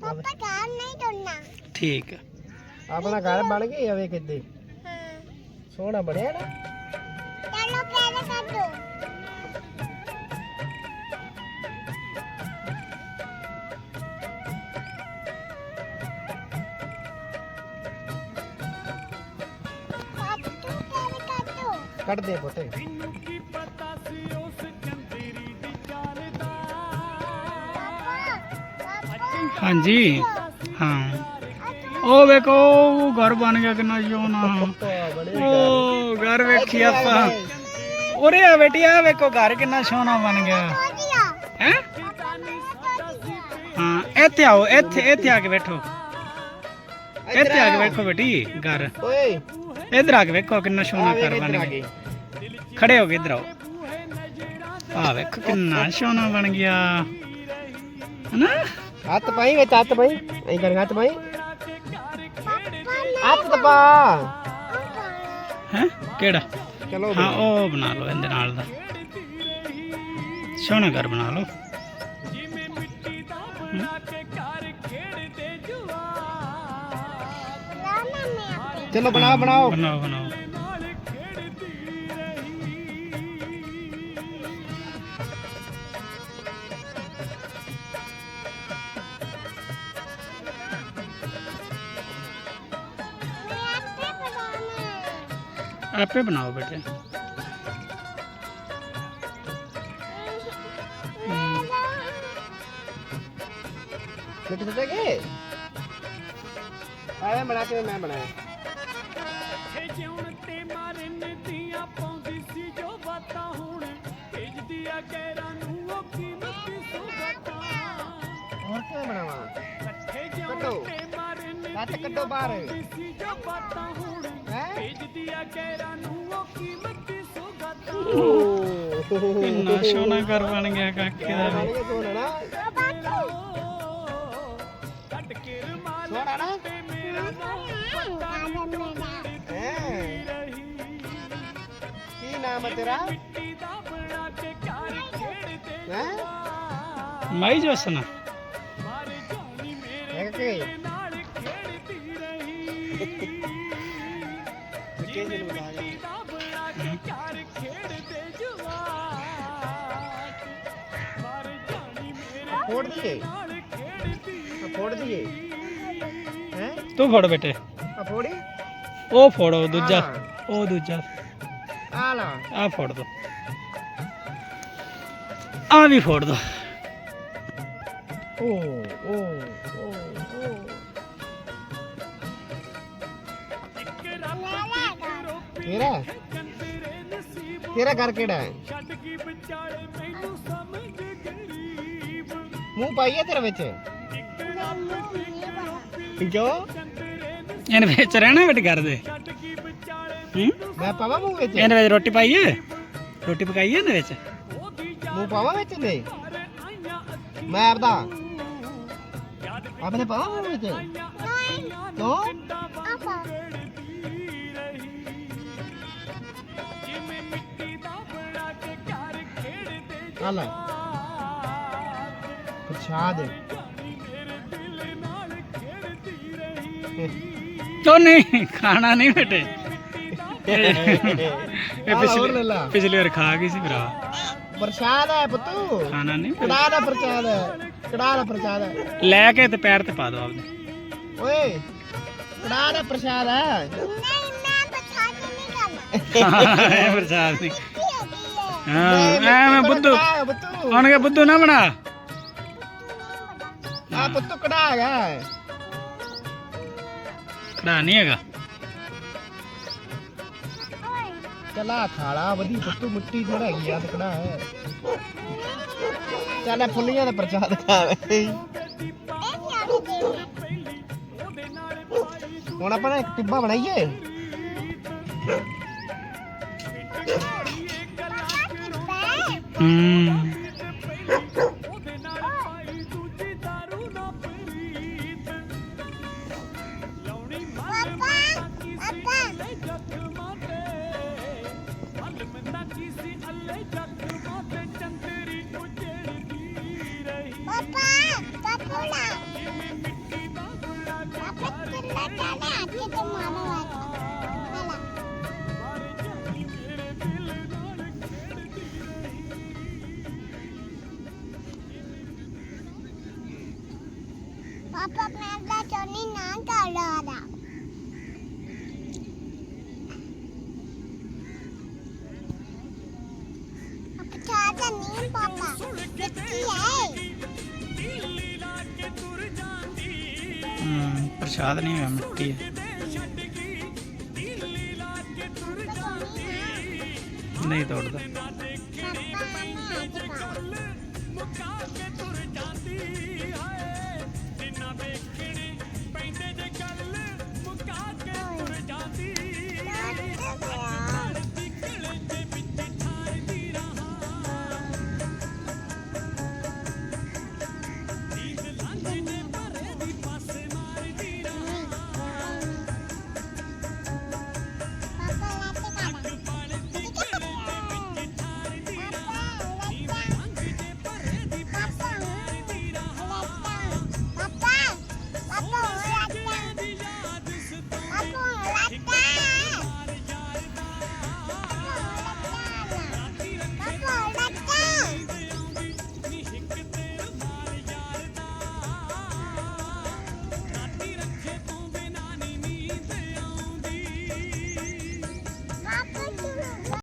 ਪਾਪਾ ਕਾਰ ਨਹੀਂ ਤੁਰਨਾ ਠੀਕ ਆ। ਆਪਣਾ ਘਰ ਬਣ ਗਿਆ ਵੇ ਕਿੱਦੇ ਹਾਂ। ਸੋਹਣਾ ਬਣਿਆ ਨਾ। ਚਲੋ ਪਹਿਲੇ ਦੋ। ਪਹਿਲੇ ਕਰ ਦੋ ਕੱਢ ਦੇ। ਪੁੱਤ। ਪਾਪਾ ਹਾਂਜੀ ਹਾਂ। ਉਹ ਵੇਖੋ ਉਹ ਘਰ ਬਣ ਗਿਆ ਕਿੰਨਾ ਸੋਹਣਾ ਉਹ ਘਰ ਵੇਖੀ ਆਪਾਂ। ਉਰੇ ਆ ਬੇਟੀ ਆ ਵੇਖੋ ਘਰ ਕਿੰਨਾ ਸੋਹਣਾ ਬਣ ਗਿਆ। ਹੈ? ਹਾਂ ਇੱਥੇ ਆਓ ਇੱਥੇ ਇੱਥੇ ਆ ਕੇ ਬੈਠੋ। ਇੱਥੇ ਆ ਕੇ ਵੇਖੋ ਬੇਟੀ ਘਰ। ਓਏ। ਇੱਧਰ ਆ ਕੇ ਵੇਖੋ ਕਿੰਨਾ ਸੋਹਣਾ ਘਰ ਬਣ ਗਿਆ। ਗਏ ਖੜੇ ਹੋ ਕੇ ਇੱਧਰ ਆਓ। ਆ ਵੇਖੋ ਕਿੰਨਾ ਸੋਹਣਾ ਬਣ ਗਿਆ। ਹਨਾ? ਹੱਥ ਪਾਈ ਵਿੱਚ ਹੱਥ ਪਾਈ। ਐਂ ਕਰ ਹੱਥ ਪਾਈ। ਹੱਥ ਦਬਾ ਹੈ? ਕਿਹੜਾ? ਚਲੋ ਹਾਂ ਉਹ ਬਣਾ ਲਓ ਇਹਦੇ ਨਾਲ ਦਾ। ਸੋਹਣਾ ਘਰ ਬਣਾ ਲਓ। ਮੈਂ ਆਪੇ ਚਲੋ ਬਣਾਓ ਬਣਾਓ। ਬਣਾਓ ਬਣਾਓ। ਆਪੇ ਬਣਾਓ ਬੇਟੇ। ਕਿੱਥੇ ਤੇ ਗਏ ਆਇਆ ਬਣਾ ਕੇ ਮੈਂ ਬਣਾਇਆ? ਹੱਥ ਕੱਢੋ ਬਾਹਰ। ਹੈ? ਕਿੰਨਾ ਸੋਹਣਾ ਘਰ ਬਣ ਗਿਆ ਕਾਕੇ ਦਾ ਬਣ ਵੀ। ਗਿਆ ਸੋਹਣਾ ਨਾ। ਸੋਹਣਾ ਨਾ। ਹੈ ਕੀ ਨਾਮ ਹੈ ਤੇਰਾ? ਹੈ? ਮਾਈ ਜੋਸਨਾ ਹੈ ਕਿ ਕੇ ਜਲ ਬੁਲਾ ਫੋੜ ਦੀਏ ਆ ਫੋੜ ਦੀਏ ਹੈ? ਤੂੰ ਫੜ ਬੇਟੇ। ਆ ਫੋੜੀ। ਉਹ ਫੜੋ ਦੂਜਾ। ਉਹ ਦੂਜਾ। ਆ ਲਾ। ਆ ਫੋੜ ਦੋ। ਆ ਵੀ ਫੋੜ ਦੋ। ਓ ਓ ਓ ਓ। ਤੇਰਾ? ਤੇਰਾ ਘਰ ਕਿਹੜਾ ਹੈ? ਮੂੰਹ ਪਾਈਏ ਤੇਰੇ ਵਿੱਚ? ਕਿਉਂ ਇਹਨੇ ਵਿੱਚ ਰਹਿਣਾ ਬੇਟੇ ਘਰ ਦੇ? ਹੂੰ? ਮੈਂ ਪਾਵਾਂ ਮੂੰਹ ਵਿੱਚ? ਇਹਦੇ ਵਿੱਚ ਰੋਟੀ ਪਾਈਏ ਰੋਟੀ ਪਕਾਈਏ ਇਹਦੇ ਵਿੱਚ? ਮੂੰਹ ਪਾਵਾਂ ਵਿੱਚ ਦੇ ਮੈਂ ਆਪਦਾ? ਆਪਣੇ ਪਾਵਾਂ ਮੂੰਹ ਵਿੱਚ? ਕਿਉਂ? ਆਪਾ। ਆ ਲੈ ਪ੍ਰਸ਼ਾਦ। ਤੋ ਨਹੀਂ? ਖਾਣਾ ਨਹੀਂ ਬੇਟੇ। ਇਹ ਪਿਛਲੀ ਪਿਛਲੀ ਵਾਰ ਖਾ ਗਈ ਸੀ ਭਰਾ। ਪ੍ਰਸ਼ਾਦ ਹੈ ਪੁੱਤੂ। ਖਾਣਾ ਨਹੀਂ ਕੜਾ ਦਾ ਪ੍ਰਸ਼ਾਦ ਹੈ। ਕੜਾ ਦਾ ਪ੍ਰਸ਼ਾਦ ਹੈ। ਲੈ ਕੇ ਤੇ ਪੈਰ ਤੇ ਪਾ ਦੋ ਆਪਦੇ। ਓਏ ਕੜਾ ਦਾ ਪ੍ਰਸ਼ਾਦ ਹੈ। ਨਹੀਂ ਮੈਂ ਬਤਾ ਨਹੀਂ ਕਰਨਾ ਇਹ ਪ੍ਰਸਾਦ ਨਹੀਂ। ਐਵੇਂ ਬੁੱਧੂ। ਕੜਾ ਕੇ ਬੁੱਧੂ। ਨਾ ਬਣਾ। ਆ ਪੁੱਤੂ ਕੜਾ ਹੈਗਾ ਖੜਾ ਨਹੀਂ ਹੈਗਾ। ਚਲਾ ਖਾਲਾ ਵਧੀ ਪੁੱਤੂ ਮਿੱਟੀ ਥੋੜਾ ਹੈਗੀ ਆ ਤੇ ਕੜਾ ਹੈ ਚੱਲ ਫੁੱਲੀਆਂ ਦਾ ਖਾਵੇ ਗਈ ਹੁਣ ਆਪਾਂ ਇੱਕ ਟਿੱਬਾ ਬਣਾਈਏ। ਹੂੰ Papa, Papa, Papa, Papa, Papa, Papa, Papa, Papa, Papa, Papa, ਰਹਾ ਪਾਪਾ ਚਾਹਤਾ ਨਹੀਂ ਪਾਪਾ ਕਿੱਥੇ ਹੈ ਹੂੰ ਪ੍ਰਸ਼ਾਦ ਨਹੀਂ ਹੋਇਆ ਮਿੱਟੀ ਹੈ ਪਾਪਾ ਚੋਨੀ ਨਾ ਨਹੀਂ ਤੋੜਦਾ